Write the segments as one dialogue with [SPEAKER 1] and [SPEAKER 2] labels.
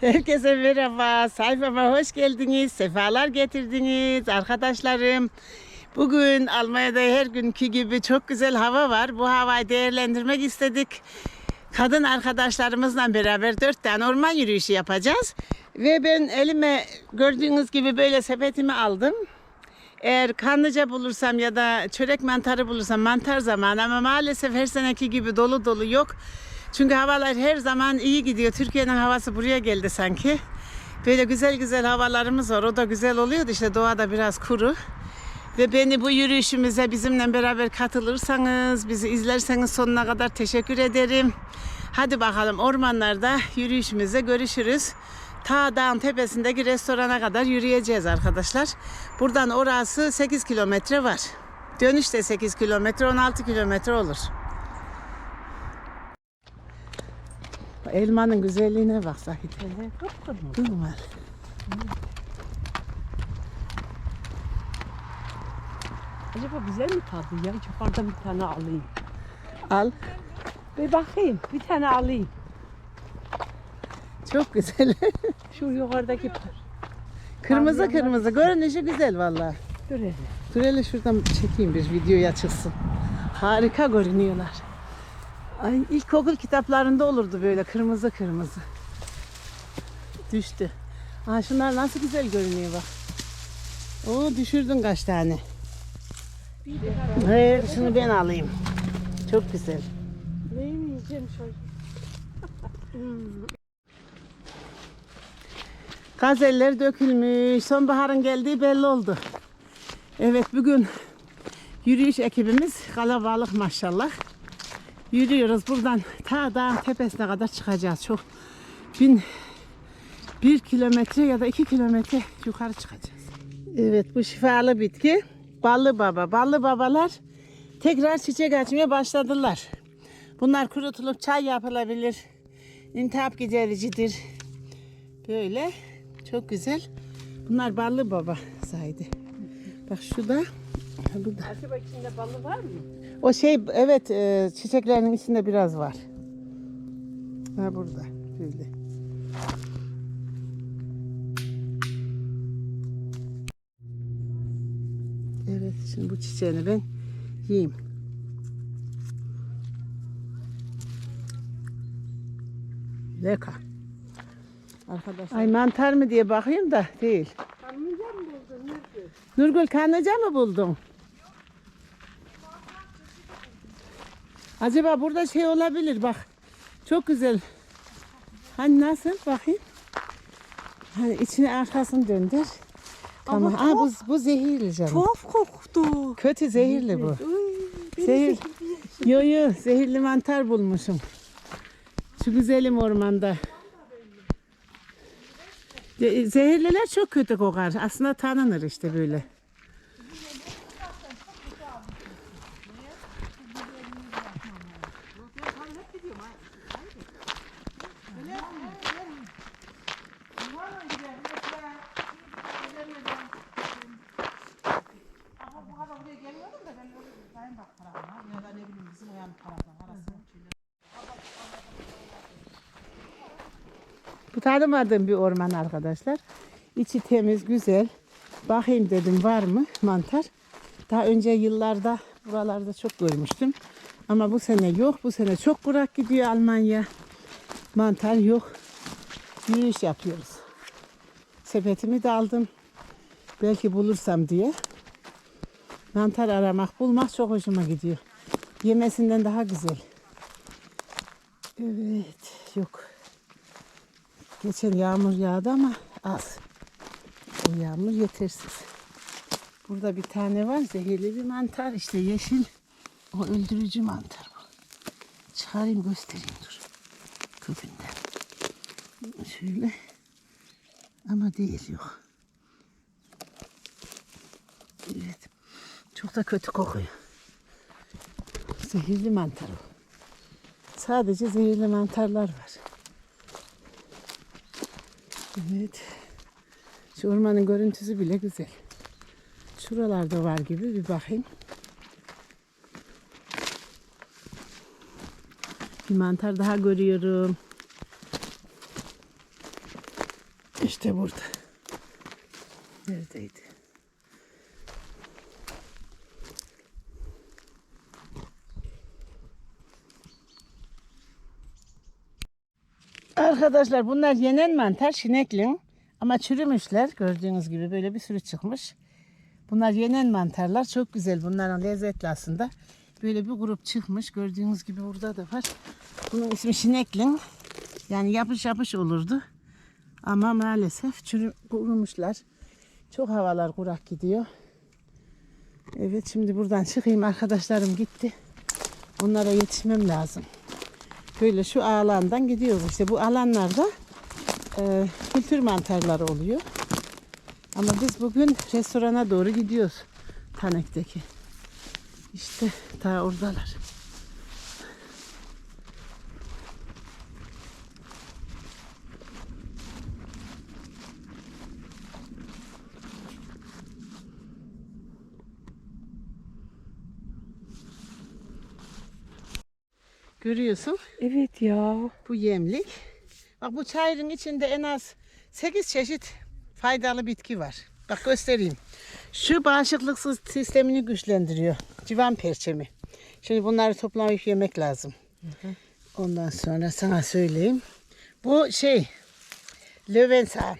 [SPEAKER 1] Herkese merhaba. Sayfama hoş geldiniz. Sefalar getirdiniz arkadaşlarım. Bugün Almanya'da her günkü gibi çok güzel hava var. Bu havayı değerlendirmek istedik. Kadın arkadaşlarımızla beraber dört tane orman yürüyüşü yapacağız. Ve ben elime gördüğünüz gibi böyle sepetimi aldım. Eğer kanlıca bulursam ya da çörek mantarı bulursam mantar zamanı ama maalesef her seneki gibi dolu dolu yok. Çünkü havalar her zaman iyi gidiyor. Türkiye'nin havası buraya geldi sanki. Böyle güzel güzel havalarımız var. O da güzel oluyordu işte doğada biraz kuru. Ve beni bu yürüyüşümüze bizimle beraber katılırsanız, bizi izlerseniz sonuna kadar teşekkür ederim. Hadi bakalım ormanlarda yürüyüşümüzde görüşürüz. Ta dağın tepesindeki restorana kadar yürüyeceğiz arkadaşlar. Buradan orası 8 kilometre var. Dönüş de 8 kilometre, 16 kilometre olur. Elmanın güzelliğine bak. Dur var.
[SPEAKER 2] Acaba güzel mi tadı ya? Yukarıda bir tane alayım.
[SPEAKER 1] Al.
[SPEAKER 2] Bir bakayım. Bir tane alayım.
[SPEAKER 1] Çok güzel.
[SPEAKER 2] Şu yukarıdaki
[SPEAKER 1] kırmızı kırmızı. Görünüşü güzel vallahi.
[SPEAKER 2] Dur hele.
[SPEAKER 1] Dur hele şuradan çekeyim bir videoya çıksın. Harika görünüyorlar. Ay ilkokul kitaplarında olurdu böyle kırmızı kırmızı. Düştü. Aa şunlar nasıl güzel görünüyor bak. Oo düşürdün kaç tane. Evet şunu ben alayım. Çok güzel.
[SPEAKER 2] Neyi yiyeceğim şöyle?
[SPEAKER 1] Gazeller dökülmüş. Sonbaharın geldiği belli oldu. Evet bugün yürüyüş ekibimiz kalabalık maşallah. Yürüyoruz buradan ta dağın tepesine kadar çıkacağız. Çok bin bir kilometre ya da iki kilometre yukarı çıkacağız. Evet bu şifalı bitki ballı baba. Ballı babalar tekrar çiçek açmaya başladılar. Bunlar kurutulup çay yapılabilir. İntihap gidericidir. Böyle çok güzel. Bunlar ballı baba saydı. Bak şu da bu da.
[SPEAKER 2] Acaba içinde balı var mı?
[SPEAKER 1] O şey evet e, çiçeklerinin içinde biraz var. Ha burada böyle. Evet şimdi bu çiçeğini ben yiyeyim. Leka. Arkadaşlar. Ay mantar mı diye bakayım da değil.
[SPEAKER 2] Kanlıca mı buldun? Nerede?
[SPEAKER 1] Nurgül kanlıca mı buldun? Acaba burada şey olabilir bak. Çok güzel. Hani nasıl bakayım? Hani içine arkasını döndür. Tamam.
[SPEAKER 2] Ama
[SPEAKER 1] Aa, bu, bu zehirli canım.
[SPEAKER 2] Tuhaf koktu.
[SPEAKER 1] Kötü zehirli bu.
[SPEAKER 2] Uy,
[SPEAKER 1] Zehir. Yo yo zehirli mantar bulmuşum. Şu güzelim ormanda. Ze- Zehirliler çok kötü kokar. Aslında tanınır işte böyle. Bu tanımadığım bir orman arkadaşlar. İçi temiz, güzel. Bakayım dedim var mı mantar. Daha önce yıllarda buralarda çok görmüştüm. Ama bu sene yok. Bu sene çok kurak gidiyor Almanya. Mantar yok. Yürüyüş yapıyoruz. Sepetimi de aldım. Belki bulursam diye. Mantar aramak, bulmak çok hoşuma gidiyor. Yemesinden daha güzel. Evet, yok. Geçen yağmur yağdı ama az. O yağmur yetersiz. Burada bir tane var zehirli bir mantar işte yeşil. O öldürücü mantar bu. Çıkarayım göstereyim dur. Kökünden. Şöyle. Ama değil yok. Evet. Çok da kötü kokuyor. Zehirli mantar o. Sadece zehirli mantarlar var. Evet. Şu ormanın görüntüsü bile güzel. Şuralarda var gibi bir bakayım. Bir mantar daha görüyorum. İşte burada. Neredeydi? Arkadaşlar bunlar yenen mantar şineklin ama çürümüşler gördüğünüz gibi böyle bir sürü çıkmış. Bunlar yenen mantarlar çok güzel bunların lezzetli aslında. Böyle bir grup çıkmış gördüğünüz gibi burada da var. Bunun ismi şineklin yani yapış yapış olurdu. Ama maalesef çürü, kurumuşlar. Çok havalar kurak gidiyor. Evet şimdi buradan çıkayım arkadaşlarım gitti. Onlara yetişmem lazım. Böyle şu alandan gidiyoruz. İşte bu alanlarda e, kültür mantarları oluyor. Ama biz bugün restorana doğru gidiyoruz. Tanek'teki. İşte ta oradalar. Görüyorsun.
[SPEAKER 2] Evet ya.
[SPEAKER 1] Bu yemlik. Bak bu çayırın içinde en az 8 çeşit faydalı bitki var. Bak göstereyim. Şu bağışıklık sistemini güçlendiriyor. Civan perçemi. Şimdi bunları toplayıp yemek lazım. Ondan sonra sana söyleyeyim. Bu şey lövensan.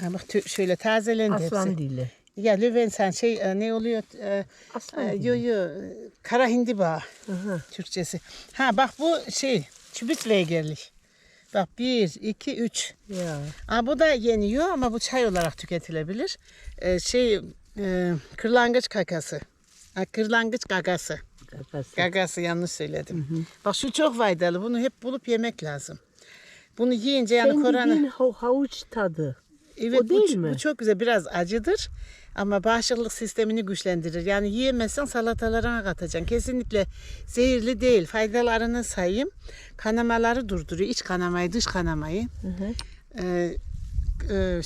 [SPEAKER 1] Ha, bak şöyle tazelendi
[SPEAKER 2] Aslan
[SPEAKER 1] hepsi.
[SPEAKER 2] dili.
[SPEAKER 1] Ya lövensan şey e, ne oluyor? E,
[SPEAKER 2] Aslan
[SPEAKER 1] e, yo yo kara hindiba. Türkçesi. Ha bak bu şey Çubitweigerlik. Bak bir, iki, üç.
[SPEAKER 2] Ya.
[SPEAKER 1] Aa, bu da yeniyor ama bu çay olarak tüketilebilir. Ee, şey e, kırlangıç kakası. Ha, kırlangıç gagası.
[SPEAKER 2] Kakası.
[SPEAKER 1] Gagası yanlış söyledim. Bak şu çok faydalı. Bunu hep bulup yemek lazım. Bunu yiyince yani
[SPEAKER 2] Sen
[SPEAKER 1] korona...
[SPEAKER 2] hav- havuç tadı.
[SPEAKER 1] Evet
[SPEAKER 2] O değil
[SPEAKER 1] ç-
[SPEAKER 2] mi?
[SPEAKER 1] bu çok güzel. Biraz acıdır ama bağışıklık sistemini güçlendirir. Yani yiyemezsen salatalarına katacaksın. Kesinlikle zehirli değil. Faydalarını sayayım. Kanamaları durduruyor. İç kanamayı, dış kanamayı.
[SPEAKER 2] Hı hı.
[SPEAKER 1] Ee, e,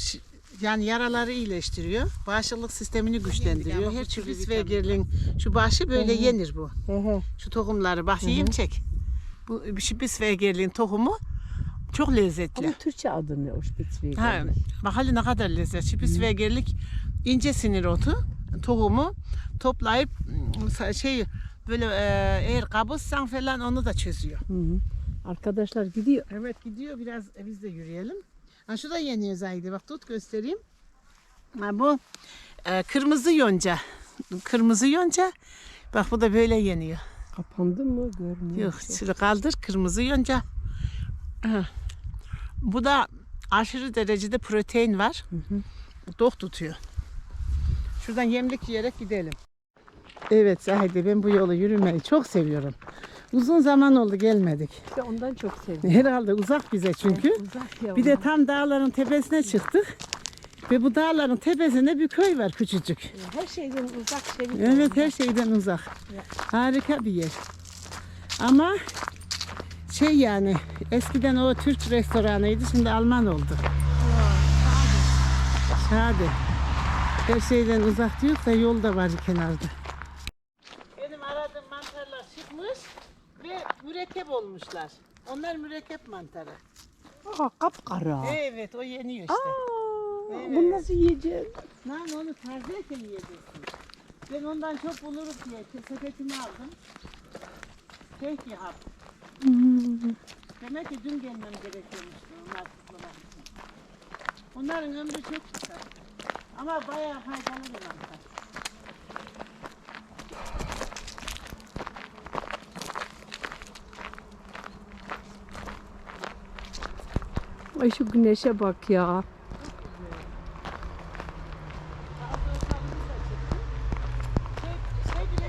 [SPEAKER 1] yani yaraları iyileştiriyor. Bağışıklık sistemini güçlendiriyor. Her türlü ve gerlin şu başı böyle yenir bu.
[SPEAKER 2] Hı hı.
[SPEAKER 1] Şu tohumları bak yiyeyim çek. Bu şibis ve gerlin tohumu çok lezzetli.
[SPEAKER 2] Ama Türkçe adı ne o
[SPEAKER 1] Ha,
[SPEAKER 2] Spitzweger?
[SPEAKER 1] bak hadi ne kadar lezzetli. Şipis ve gerlik ince sinir otu, tohumu toplayıp ım, şey böyle e, eğer kabızsan falan onu da çözüyor.
[SPEAKER 2] Hı hı. Arkadaşlar gidiyor.
[SPEAKER 1] Evet gidiyor biraz e, biz de yürüyelim. Ha şu da yeniyor Zahide bak tut göstereyim. Ha, bu e, kırmızı yonca. Kırmızı yonca. Bak bu da böyle yeniyor.
[SPEAKER 2] Kapandı mı? Görmüyorum.
[SPEAKER 1] Yok şöyle kaldır kırmızı yonca. Bu da aşırı derecede protein var. Dok tutuyor. Şuradan yemlik yiyerek gidelim. Evet Zahide ben bu yolu yürümeyi çok seviyorum. Uzun zaman oldu gelmedik.
[SPEAKER 2] İşte ondan çok sevdim.
[SPEAKER 1] Herhalde uzak bize çünkü.
[SPEAKER 2] Uzak ya.
[SPEAKER 1] Bir de tam dağların tepesine çıktık. Ve bu dağların tepesinde bir köy var küçücük.
[SPEAKER 2] her şeyden uzak şey.
[SPEAKER 1] Evet her şeyden uzak. Harika bir yer. Ama şey yani eskiden o Türk restoranıydı şimdi Alman oldu. Şahane. Her şeyden uzak diyor da yol da var kenarda. Benim aradığım mantarlar çıkmış ve mürekkep olmuşlar. Onlar mürekkep mantarı.
[SPEAKER 2] Aa, kapkara.
[SPEAKER 1] Evet o yeniyor işte.
[SPEAKER 2] Aa,
[SPEAKER 1] Evet.
[SPEAKER 2] Bunu nasıl yiyeceğim?
[SPEAKER 1] Lan onu tazeyken yiyeceksin. Ben ondan çok bulurum diye sepetimi aldım. Keyfi hap.
[SPEAKER 2] Hmm.
[SPEAKER 1] Demek ki dün gelmem gerekiyormuş onlar toplamak için. Onların ömrü çok kısa. Ama bayağı faydalı bir mantar.
[SPEAKER 2] Ay şu güneşe bak ya.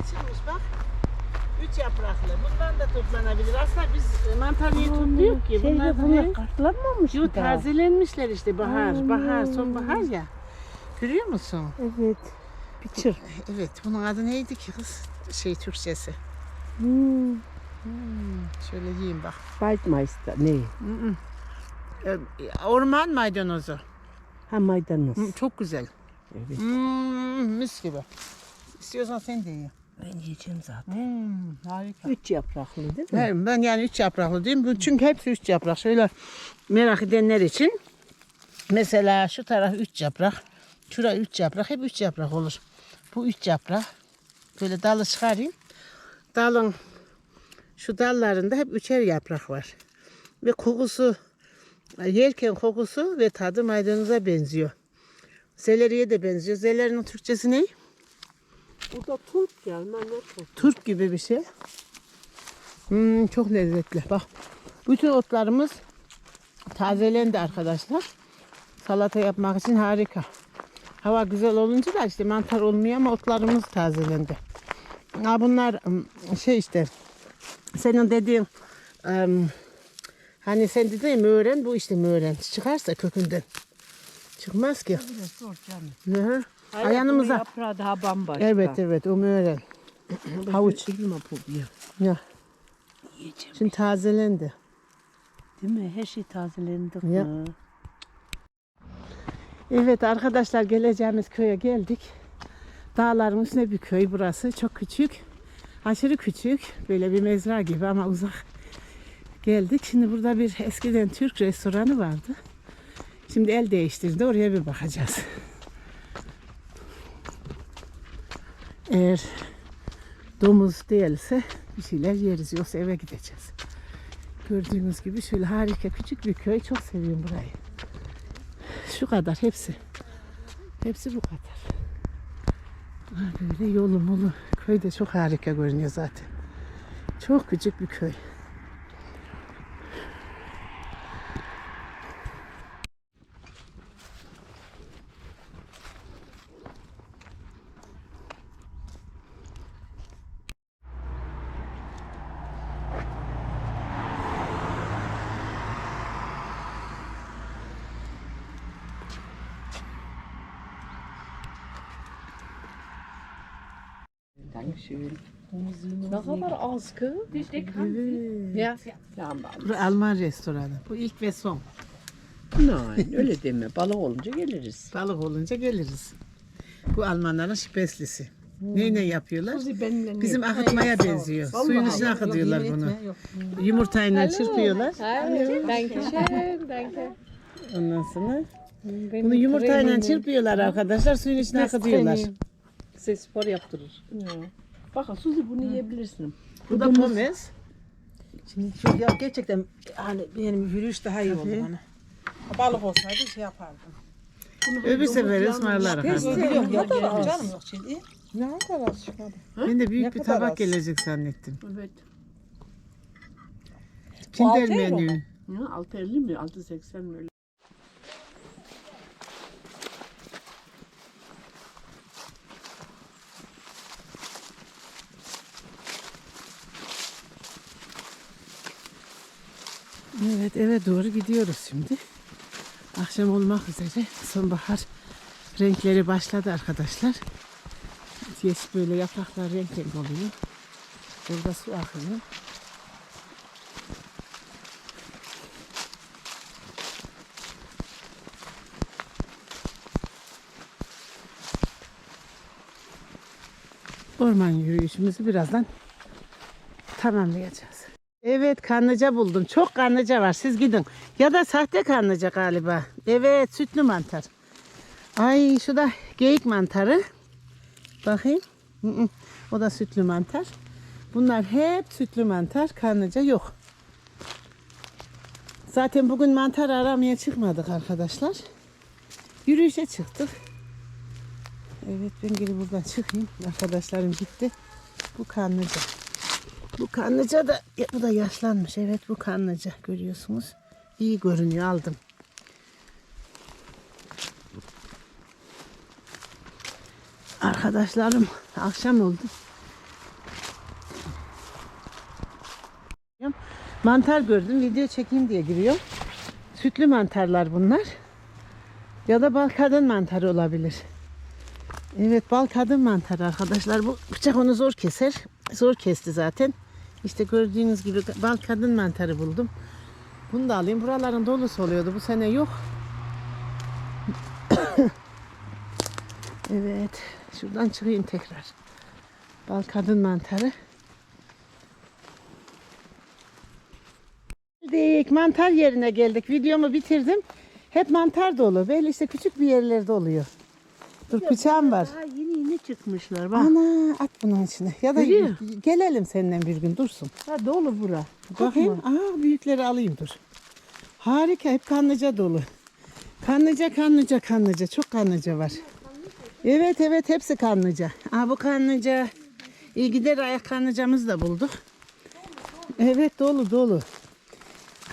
[SPEAKER 1] Şey, şey yapraklı. Bundan da toplanabilir. Aslında biz mantar niye topluyoruz ki? Bunlar
[SPEAKER 2] bunlar kartlanmamış
[SPEAKER 1] Yo tazelenmişler işte bahar, bahar, sonbahar ya. Görüyor musun?
[SPEAKER 2] Evet. Biçir.
[SPEAKER 1] Evet, bunun adı neydi ki kız? Şey Türkçesi.
[SPEAKER 2] Hmm.
[SPEAKER 1] Şöyle yiyeyim bak.
[SPEAKER 2] Waldmeister. Ne?
[SPEAKER 1] Ee, Orman maydanozu.
[SPEAKER 2] Ha maydanoz.
[SPEAKER 1] Hı, Çok güzel.
[SPEAKER 2] Evet.
[SPEAKER 1] Hmm, mis gibi. İstiyorsan sen de ye.
[SPEAKER 2] Ben yiyeceğim zaten.
[SPEAKER 1] Hmm, harika.
[SPEAKER 2] Üç yapraklı değil mi?
[SPEAKER 1] Evet, ben yani üç yapraklı diyeyim. Çünkü hepsi üç yaprak. Şöyle merak edenler için Mesela şu taraf üç yaprak. Şura üç yaprak. Hep üç yaprak olur. Bu üç yaprak. Böyle dalı çıkarayım. Dalın şu dallarında hep üçer yaprak var. Ve kokusu yerken kokusu ve tadı maydanoza benziyor. Zeleriye de benziyor. Zelerinin Türkçesi ne?
[SPEAKER 2] Bu da turp yani. Ben ne turp?
[SPEAKER 1] Turp gibi bir şey. Hmm, çok lezzetli. Bak bütün otlarımız tazelendi arkadaşlar. Salata yapmak için harika. Hava güzel olunca da işte mantar olmuyor ama otlarımız tazelendi. Ha bunlar şey işte senin dediğin hani sen dedin möğren bu işte möğren. Çıkarsa kökünden. Çıkmaz ki.
[SPEAKER 2] Biraz zor canım.
[SPEAKER 1] Hı hı.
[SPEAKER 2] Hayır,
[SPEAKER 1] Ayağımıza.
[SPEAKER 2] Yaprağı daha bambaşka.
[SPEAKER 1] Evet evet o möğren. Havuç.
[SPEAKER 2] Bu ya.
[SPEAKER 1] Ya.
[SPEAKER 2] Yiyeceğim.
[SPEAKER 1] Şimdi tazelendi.
[SPEAKER 2] Değil mi? Her şey tazelendi.
[SPEAKER 1] Ya.
[SPEAKER 2] mı?
[SPEAKER 1] Evet arkadaşlar geleceğimiz köye geldik. Dağların üstünde bir köy burası. Çok küçük. Aşırı küçük. Böyle bir mezra gibi ama uzak. Geldik. Şimdi burada bir eskiden Türk restoranı vardı. Şimdi el değiştirdi. Oraya bir bakacağız. Eğer domuz değilse bir şeyler yeriz. Yoksa eve gideceğiz. Gördüğünüz gibi şöyle harika küçük bir köy. Çok seviyorum burayı. Şu kadar hepsi. Hepsi bu kadar. Böyle yolu molu. Köy de çok harika görünüyor zaten. Çok küçük bir köy.
[SPEAKER 2] Ne kadar az kız.
[SPEAKER 1] Evet.
[SPEAKER 2] Ya.
[SPEAKER 1] Bu Alman restoranı. Bu ilk ve son.
[SPEAKER 2] Nein öyle deme. Balık olunca geliriz.
[SPEAKER 1] Balık olunca geliriz. Bu Almanların şipeslisi. Neyle yapıyorlar? Bizim akıtmaya benziyor. Suyun içine akıtıyorlar bunu. Yumurtayla çırpıyorlar.
[SPEAKER 3] Dankeschön, danke.
[SPEAKER 1] Ondan sonra bunu yumurtayla çırpıyorlar arkadaşlar. Suyun içine akıtıyorlar.
[SPEAKER 2] Size spor yaptırır. Bakın Suzi bunu yiyebilirsin.
[SPEAKER 1] Bu da pommes.
[SPEAKER 4] Şimdi çok ya gerçekten hani benim yürüyüş daha iyi oldu
[SPEAKER 1] Tabii.
[SPEAKER 4] bana. Balık olsaydı şey yapardım.
[SPEAKER 1] Öbür sefer ısmarlarım.
[SPEAKER 4] Biliyorum ya canım canım yok şimdi. Ne kadar çıkmadı?
[SPEAKER 1] Ben de büyük
[SPEAKER 4] Ne
[SPEAKER 1] bir
[SPEAKER 4] kadar
[SPEAKER 1] tabak
[SPEAKER 4] az?
[SPEAKER 1] gelecek zannettim.
[SPEAKER 2] Evet.
[SPEAKER 1] Kinder
[SPEAKER 4] altı euro
[SPEAKER 1] menü.
[SPEAKER 2] Ya, 6.50 mi? 6.80 mi öyle?
[SPEAKER 1] Evet eve doğru gidiyoruz şimdi. Akşam olmak üzere sonbahar renkleri başladı arkadaşlar. Yes, böyle yapraklar renk renk oluyor. Burada su akıyor. Orman yürüyüşümüzü birazdan tamamlayacağız. Evet kanlıca buldum. Çok kanlıca var. Siz gidin. Ya da sahte kanlıca galiba. Evet sütlü mantar. Ay şu da geyik mantarı. Bakayım. O da sütlü mantar. Bunlar hep sütlü mantar. Kanlıca yok. Zaten bugün mantar aramaya çıkmadık arkadaşlar. Yürüyüşe çıktık. Evet ben geri buradan çıkayım. Arkadaşlarım gitti. Bu kanlıca. Bu kanlıca da bu da yaşlanmış. Evet bu kanlıca görüyorsunuz. İyi görünüyor aldım. Arkadaşlarım akşam oldu. Mantar gördüm. Video çekeyim diye giriyorum. Sütlü mantarlar bunlar. Ya da bal kadın mantarı olabilir. Evet bal kadın mantarı arkadaşlar. Bu bıçak onu zor keser. Zor kesti zaten. İşte gördüğünüz gibi bal kadın mantarı buldum. Bunu da alayım. Buraların dolusu oluyordu. Bu sene yok. evet. Şuradan çıkayım tekrar. Bal kadın mantarı. Geldik. Mantar yerine geldik. Videomu bitirdim. Hep mantar dolu. Böyle işte küçük bir yerlerde oluyor. Dur bıçağım var.
[SPEAKER 2] Daha yeni yeni çıkmışlar bak.
[SPEAKER 1] Ana at bunun içine. Ya da
[SPEAKER 2] Görüyor.
[SPEAKER 1] gelelim seninle bir gün dursun.
[SPEAKER 2] Ha dolu bura.
[SPEAKER 1] Bakayım. Aa büyükleri alayım dur. Harika hep kanlıca dolu. Kanlıca kanlıca kanlıca çok kanlıca var. Evet evet hepsi kanlıca. Aa bu kanlıca. İyi gider ayak kanlıcamızı da bulduk. Evet dolu dolu.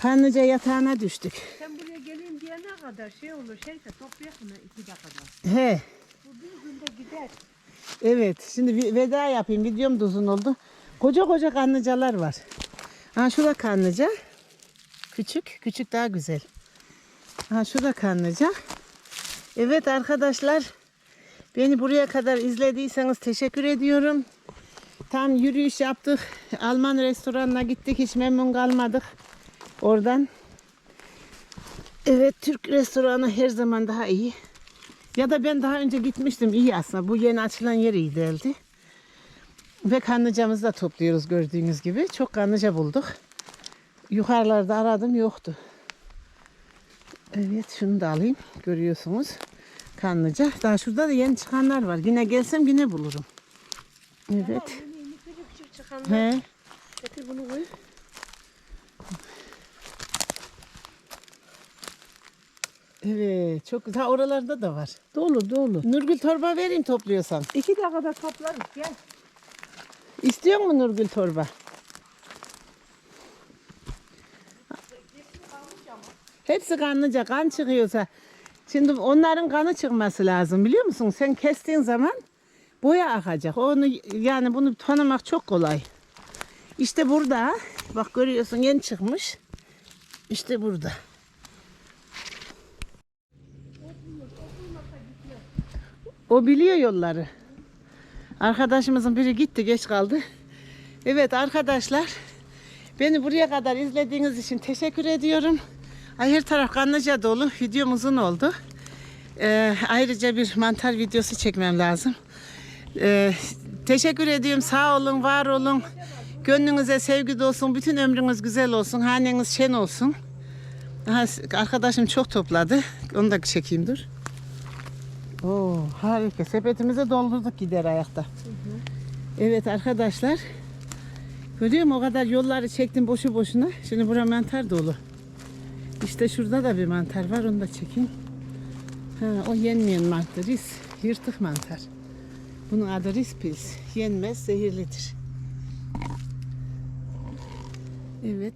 [SPEAKER 1] Kanlıca yatağına düştük.
[SPEAKER 2] Sen buraya geleyim diyene kadar şey olur. Şeyse toplayalım mı iki dakikada.
[SPEAKER 1] He.
[SPEAKER 2] Bu bir günde gider.
[SPEAKER 1] Evet şimdi bir veda yapayım. Videom da uzun oldu. Koca koca kanlıcalar var. Ha şurada kanlıca. Küçük. Küçük daha güzel. Ha şurada kanlıca. Evet arkadaşlar. Beni buraya kadar izlediyseniz teşekkür ediyorum. Tam yürüyüş yaptık. Alman restoranına gittik. Hiç memnun kalmadık. Oradan. Evet Türk restoranı her zaman daha iyi. Ya da ben daha önce gitmiştim iyi aslında. Bu yeni açılan yer iyi değildi. Ve kanlıcamızı da topluyoruz gördüğünüz gibi. Çok kanlıca bulduk. Yukarılarda aradım yoktu. Evet şunu da alayım. Görüyorsunuz. Kanlıca. Daha şurada da yeni çıkanlar var. Yine gelsem yine bulurum. Evet.
[SPEAKER 2] Yeni yeni küçük küçük çıkanlar.
[SPEAKER 1] He.
[SPEAKER 2] Getir bunu koy.
[SPEAKER 1] Evet. Çok güzel. Oralarda da var.
[SPEAKER 2] Dolu dolu.
[SPEAKER 1] Nurgül torba vereyim topluyorsan.
[SPEAKER 2] İki dakikada toplarız gel.
[SPEAKER 1] İstiyor mu Nurgül torba? Hepsi kanlıca. Kan çıkıyorsa. Şimdi onların kanı çıkması lazım biliyor musun? Sen kestiğin zaman boya akacak. Onu yani bunu tanımak çok kolay. İşte burada. Bak görüyorsun yeni çıkmış. İşte burada. O biliyor yolları. Arkadaşımızın biri gitti geç kaldı. Evet arkadaşlar beni buraya kadar izlediğiniz için teşekkür ediyorum. Ay, Her taraf kanlıca dolu. Videom uzun oldu. Ee, ayrıca bir mantar videosu çekmem lazım. Ee, teşekkür ediyorum. Sağ olun, var olun. Gönlünüze sevgi dolsun. Bütün ömrünüz güzel olsun. Haneniz şen olsun. Arkadaşım çok topladı. Onu da çekeyim dur. Oo, harika. Sepetimizi doldurduk gider ayakta. Evet arkadaşlar. Görüyor musun? O kadar yolları çektim boşu boşuna. Şimdi bura mantar dolu. İşte şurada da bir mantar var. Onu da çekeyim. Ha, o yenmeyen mantar. Ris. Yırtık mantar. Bunun adı ris pils. Yenmez, zehirlidir. Evet.